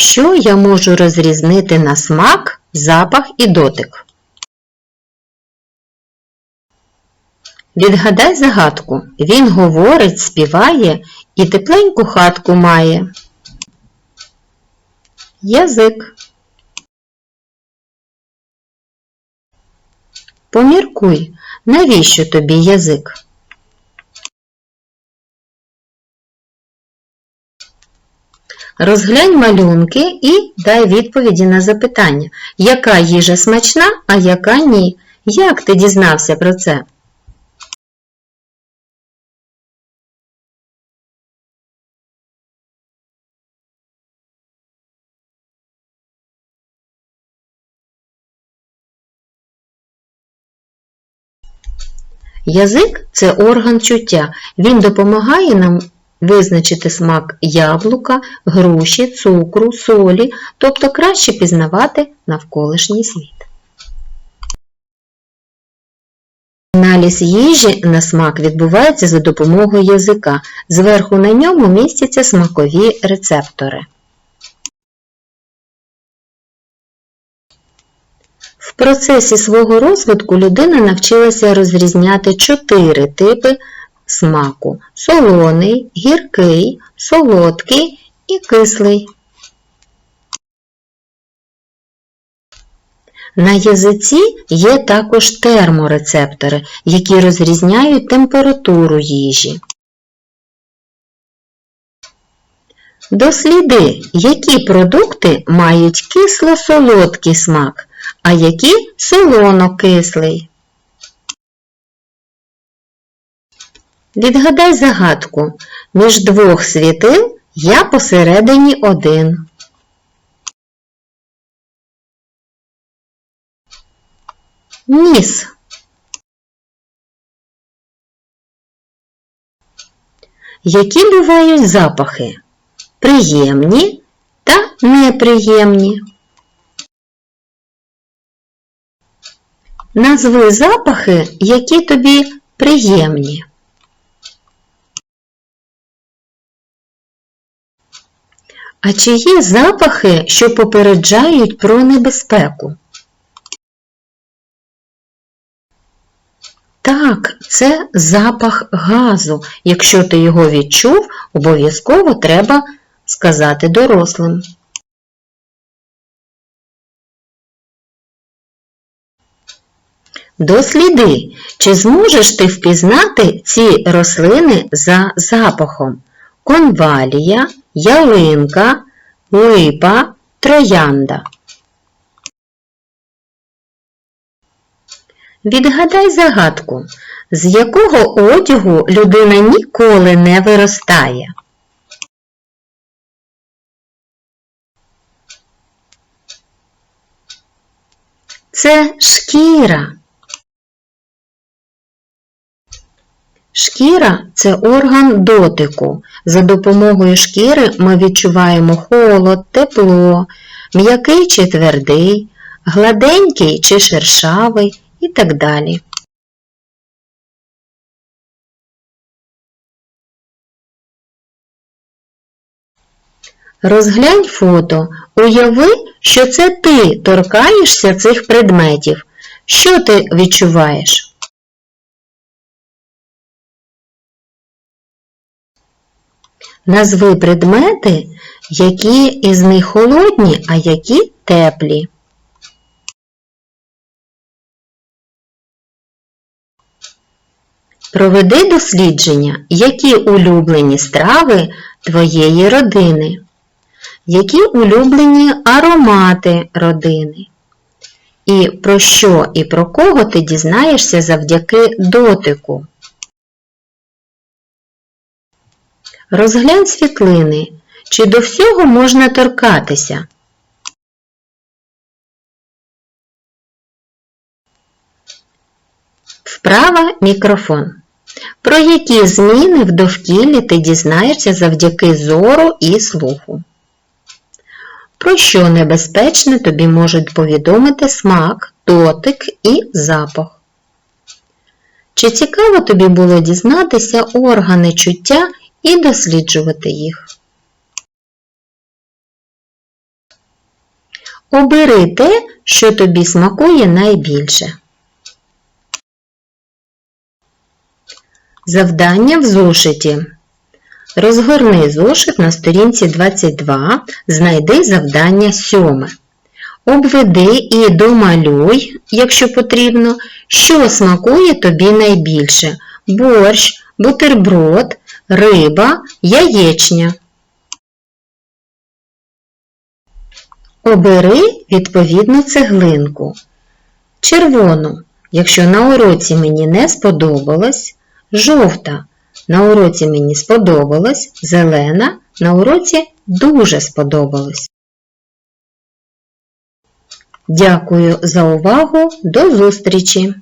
Що я можу розрізнити на смак, запах і дотик? Відгадай загадку. Він говорить, співає і тепленьку хатку має. Язик. Поміркуй, навіщо тобі язик? Розглянь малюнки і дай відповіді на запитання, яка їжа смачна, а яка ні. Як ти дізнався про це? Язик це орган чуття. Він допомагає нам визначити смак яблука, груші, цукру, солі, тобто краще пізнавати навколишній світ. Аналіз їжі на смак відбувається за допомогою язика. Зверху на ньому містяться смакові рецептори. В процесі свого розвитку людина навчилася розрізняти чотири типи смаку солоний, гіркий, солодкий і кислий. На язиці є також терморецептори, які розрізняють температуру їжі. Досліди, які продукти мають кисло-солодкий смак, а які солоно-кислий. Відгадай загадку. Між двох світил я посередині один. Ніс. Які бувають запахи? Приємні та неприємні. Назви запахи, які тобі приємні. А чи є запахи, що попереджають про небезпеку? Так, це запах газу. Якщо ти його відчув, обов'язково треба сказати дорослим. Досліди, чи зможеш ти впізнати ці рослини за запахом? Конвалія, ялинка, липа, троянда. Відгадай загадку, з якого одягу людина ніколи не виростає. Це шкіра. Шкіра це орган дотику. За допомогою шкіри ми відчуваємо холод, тепло, м'який чи твердий, гладенький чи шершавий і так далі. Розглянь фото. Уяви, що це ти торкаєшся цих предметів. Що ти відчуваєш? Назви предмети, які із них холодні, а які теплі. Проведи дослідження, які улюблені страви твоєї родини, які улюблені аромати родини. І про що і про кого ти дізнаєшся завдяки дотику. Розглянь світлини, чи до всього можна торкатися. Вправа мікрофон. Про які зміни в довкіллі ти дізнаєшся завдяки зору і слуху. Про що небезпечне тобі можуть повідомити смак, дотик і запах. Чи цікаво тобі було дізнатися органи чуття і досліджувати їх? Обери те, що тобі смакує найбільше. Завдання в зошиті. Розгорни зошит на сторінці 22, знайди завдання 7. Обведи і домалюй, якщо потрібно, що смакує тобі найбільше борщ, бутерброд, риба, яєчня. Обери відповідну цеглинку. Червону, якщо на уроці мені не сподобалось, жовта, на уроці мені сподобалось, зелена, на уроці дуже сподобалось. Дякую за увагу. До зустрічі!